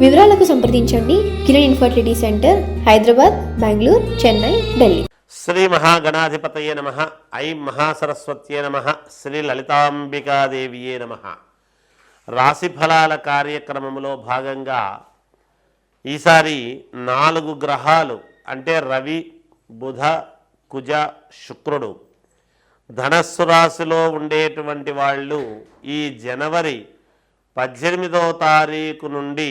వివరాలకు సంప్రదించండి Kiran infertility centre Hyderabad Bengaluru Chennai Delhi. Shri మహాగణాధిపతయే నమ. ఐం మహాసరస్వత్యే నమ. శ్రీ లలితాంబికాదేవియే నమ. రాశి ఫలాల కార్యక్రమంలో భాగంగా ఈసారి నాలుగు గ్రహాలు అంటే రవి బుధ కుజ శుక్రుడు ధనస్సు రాశిలో ఉండేటువంటి వాళ్ళు ఈ జనవరి పద్దెనిమిదవ తారీఖు నుండి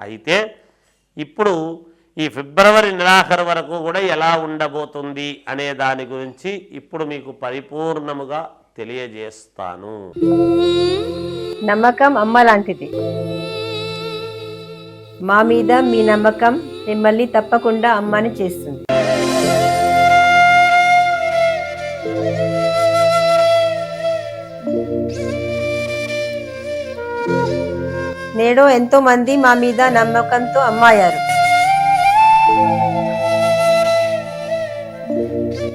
అయితే ఇప్పుడు ఈ ఫిబ్రవరి నెలాఖరు వరకు కూడా ఎలా ఉండబోతుంది అనే దాని గురించి ఇప్పుడు మీకు పరిపూర్ణముగా తెలియజేస్తాను. నమ్మకం అమ్మ లాంటిది. మా మీద మీ నమ్మకం మిమ్మల్ని తప్పకుండా అమ్మని చేస్తుంది. నేడు ఎంతో మంది మా మీద నమ్మకంతో అమ్మాయారు.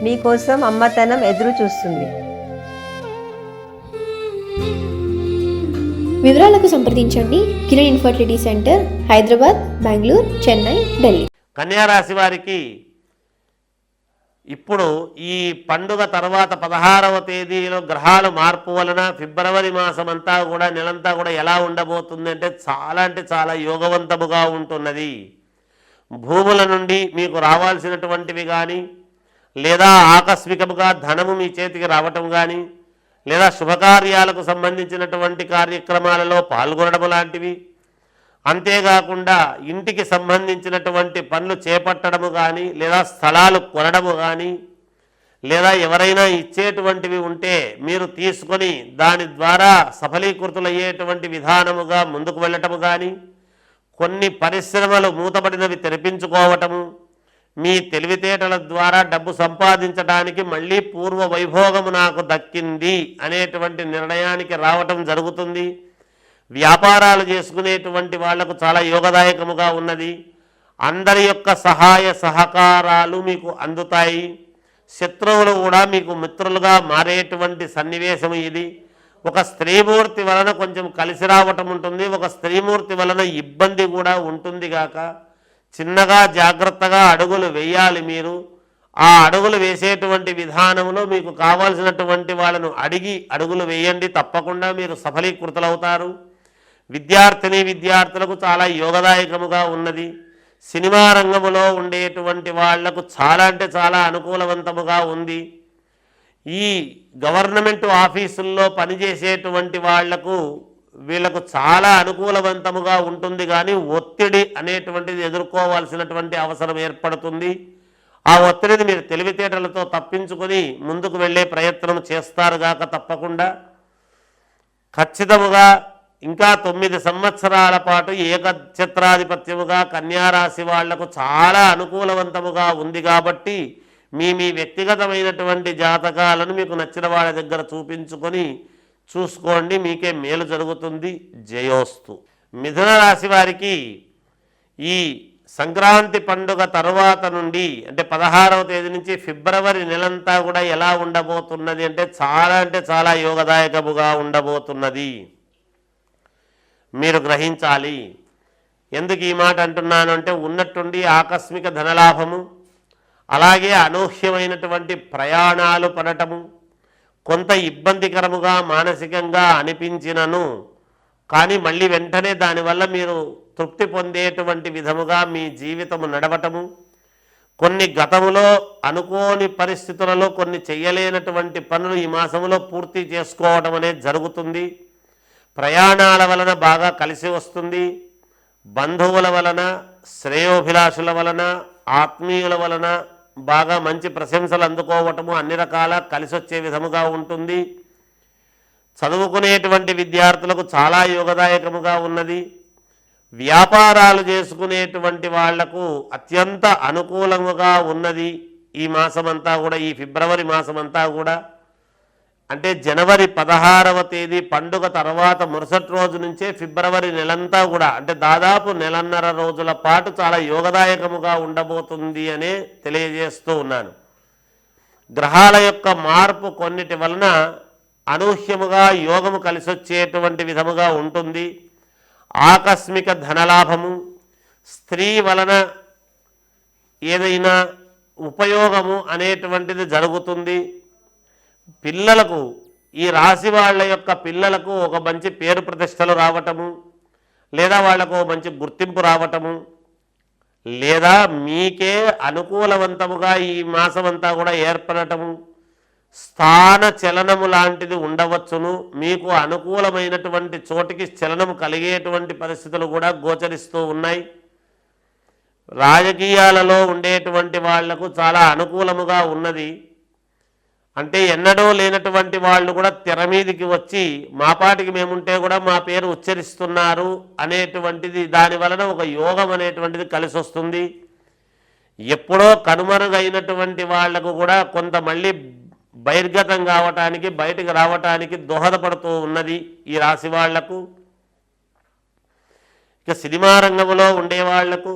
మీకోసం అమ్మతనం ఎదురు చూస్తుంది. వివరాలకు సంప్రదించండి. Kiran infertility centre Hyderabad Bengaluru Chennai Delhi. కన్యారాశి వారికి ఇప్పుడు ఈ పండుగ తర్వాత పదహారవ తేదీలో గ్రహాల మార్పు వలన ఫిబ్రవరి మాసం అంతా కూడా నెలంతా కూడా ఎలా ఉండబోతుంది అంటే చాలా అంటే చాలా యోగవంతముగా ఉంటున్నది. భూముల నుండి మీకు రావాల్సినటువంటివి కానీ లేదా ఆకస్మికముగా ధనము మీ చేతికి రావటం కానీ లేదా శుభకార్యాలకు సంబంధించినటువంటి కార్యక్రమాలలో పాల్గొనడం లాంటివి అంతేకాకుండా ఇంటికి సంబంధించినటువంటి పనులు చేపట్టడము కానీ లేదా స్థలాలు కొనడము కానీ లేదా ఎవరైనా ఇచ్చేటువంటివి ఉంటే మీరు తీసుకొని దాని ద్వారా సఫలీకృతులయ్యేటువంటి విధానముగా ముందుకు వెళ్ళటము కానీ కొన్ని పరిశ్రమలు మూతపడినవి తెరిపించుకోవటము మీ తెలివితేటల ద్వారా డబ్బు సంపాదించడానికి మళ్ళీ పూర్వ వైభోగము నాకు దక్కింది అనేటువంటి నిర్ణయానికి రావటం జరుగుతుంది. వ్యాపారాలు చేసుకునేటువంటి వాళ్ళకు చాలా యోగదాయకముగా ఉన్నది. అందరి యొక్క సహాయ సహకారాలు మీకు అందుతాయి. శత్రువులు కూడా మీకు మిత్రులుగా మారేటువంటి సన్నివేశం ఇది. ఒక స్త్రీమూర్తి వలన కొంచెం కలిసి రావటం ఉంటుంది. ఒక స్త్రీమూర్తి వలన ఇబ్బంది కూడా ఉంటుంది గాక. చిన్నగా జాగ్రత్తగా అడుగులు వేయాలి మీరు. ఆ అడుగులు వేసేటువంటి విధానంలో మీకు కావాల్సినటువంటి వాళ్ళను అడిగి అడుగులు వేయండి. తప్పకుండా మీరు సఫలీకృతులవుతారు. విద్యార్థిని విద్యార్థులకు చాలా యోగదాయకముగా ఉన్నది. సినిమా రంగములో ఉండేటువంటి వాళ్ళకు చాలా అంటే చాలా అనుకూలవంతముగా ఉంది. ఈ గవర్నమెంట్ ఆఫీసుల్లో పనిచేసేటువంటి వాళ్ళకు వీళ్ళకు చాలా అనుకూలవంతముగా ఉంటుంది కానీ ఒత్తిడి అనేటువంటిది ఎదుర్కోవాల్సినటువంటి అవసరం ఏర్పడుతుంది. ఆ ఒత్తిడిని మీరు తెలివితేటలతో తప్పించుకొని ముందుకు వెళ్ళే ప్రయత్నం చేస్తారుగాక తప్పకుండా. ఖచ్చితముగా ఇంకా తొమ్మిది సంవత్సరాల పాటు ఏకఛత్రాధిపత్యముగా కన్యారాశి వాళ్ళకు చాలా అనుకూలవంతముగా ఉంది కాబట్టి మీ మీ వ్యక్తిగతమైనటువంటి జాతకాలను మీకు నచ్చిన వాళ్ళ దగ్గర చూపించుకొని చూసుకోండి మీకే మేలు జరుగుతుంది. జయోస్తు. మిథున రాశి వారికి ఈ సంక్రాంతి పండుగ తరువాత నుండి అంటే పదహారవ తేదీ నుంచి ఫిబ్రవరి నెలంతా కూడా ఎలా ఉండబోతున్నది అంటే చాలా అంటే చాలా యోగదాయకముగా ఉండబోతున్నది. మీరు గ్రహించాలి. ఎందుకు ఈ మాట అంటున్నాను అంటే ఉన్నట్టుండి ఆకస్మిక ధనలాభము అలాగే అనూహ్యమైనటువంటి ప్రయాణాలు పడటము కొంత ఇబ్బందికరముగా మానసికంగా అనిపించినను కానీ మళ్ళీ వెంటనే దానివల్ల మీరు తృప్తి పొందేటువంటి విధముగా మీ జీవితము నడవటము కొన్ని గతములో అనుకోని పరిస్థితులలో కొన్ని చేయలేనటువంటి పనులు ఈ మాసంలో పూర్తి చేసుకోవడం అనేది జరుగుతుంది. ప్రయాణాల వలన బాగా కలిసి వస్తుంది. బంధువుల వలన శ్రేయోభిలాషుల వలన ఆత్మీయుల వలన బాగా మంచి ప్రశంసలు అందుకోవటము అన్ని రకాల కలిసి వచ్చే విధముగా ఉంటుంది. చదువుకునేటువంటి విద్యార్థులకు చాలా యోగదాయకముగా ఉన్నది. వ్యాపారాలు చేసుకునేటువంటి వాళ్ళకు అత్యంత అనుకూలముగా ఉన్నది ఈ మాసమంతా కూడా ఈ ఫిబ్రవరి మాసమంతా కూడా. అంటే జనవరి పదహారవ తేదీ పండుగ తర్వాత మరుసటి రోజు నుంచే ఫిబ్రవరి నెలంతా కూడా అంటే దాదాపు నెలన్నర రోజుల పాటు చాలా యోగదాయకముగా ఉండబోతుంది అనే తెలియజేస్తూ ఉన్నాను. గ్రహాల యొక్క మార్పు కొన్నిటి వలన అనూహ్యముగా యోగము కలిసొచ్చేటువంటి విధముగా ఉంటుంది. ఆకస్మిక ధనలాభము స్త్రీ వలన ఏదైనా ఉపయోగము అనేటువంటిది జరుగుతుంది. పిల్లలకు ఈ రాశి వాళ్ళ యొక్క పిల్లలకు ఒక మంచి పేరు ప్రతిష్టలు రావటము లేదా వాళ్ళకు మంచి గుర్తింపు రావటము లేదా మీకే అనుకూలవంతముగా ఈ మాసమంతా కూడా ఏర్పడటము స్థాన చలనము లాంటిది ఉండవచ్చును. మీకు అనుకూలమైనటువంటి చోటికి చలనము కలిగేటువంటి పరిస్థితులు కూడా గోచరిస్తూ ఉన్నాయి. రాజకీయాలలో ఉండేటువంటి వాళ్ళకు చాలా అనుకూలముగా ఉన్నది. అంటే ఎన్నడూ లేనటువంటి వాళ్ళు కూడా తెర మీదికి వచ్చి మా పాటికి మేముంటే కూడా మా పేరు ఉచ్చరిస్తున్నారు అనేటువంటిది దాని వలన ఒక యోగం అనేటువంటిది కలిసి వస్తుంది ఎప్పుడో కనుమరుగైనటువంటి వాళ్ళకు కూడా కొంత మళ్ళీ బహిర్గతం కావటానికి బయటకు రావటానికి దోహదపడుతూ ఉన్నది ఈ రాశి వాళ్ళకు. ఇక సినిమా రంగంలో ఉండేవాళ్ళకు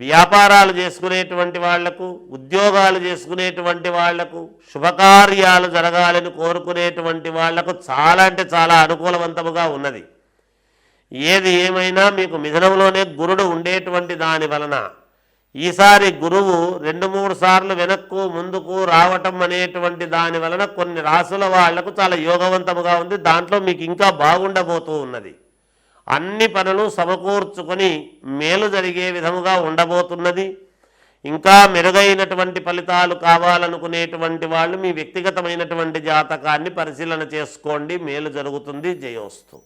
వ్యాపారాలు చేసుకునేటువంటి వాళ్ళకు ఉద్యోగాలు చేసుకునేటువంటి వాళ్ళకు శుభకార్యాలు జరగాలని కోరుకునేటువంటి వాళ్ళకు చాలా అంటే చాలా అనుకూలవంతముగా ఉన్నది. ఏది ఏమైనా మీకు మిథునంలోనే గురుడు ఉండేటువంటి దాని వలన ఈసారి గురువు రెండు మూడు సార్లు వెనక్కు ముందుకు రావటం అనేటువంటి దాని వలన కొన్ని రాసుల వాళ్ళకు చాలా యోగవంతముగా ఉంది. దాంట్లో మీకు ఇంకా బాగుండబోతూ ఉన్నది. అన్ని పనులు సమకూర్చుకొని మేలు జరిగే విధముగా ఉండబోతున్నది. ఇంకా మెరుగైనటువంటి ఫలితాలు కావాలనుకునేటువంటి వాళ్ళు మీ వ్యక్తిగతమైనటువంటి జాతకాన్ని పరిశీలన చేసుకోండి. మేలు జరుగుతుంది. జయోస్తు.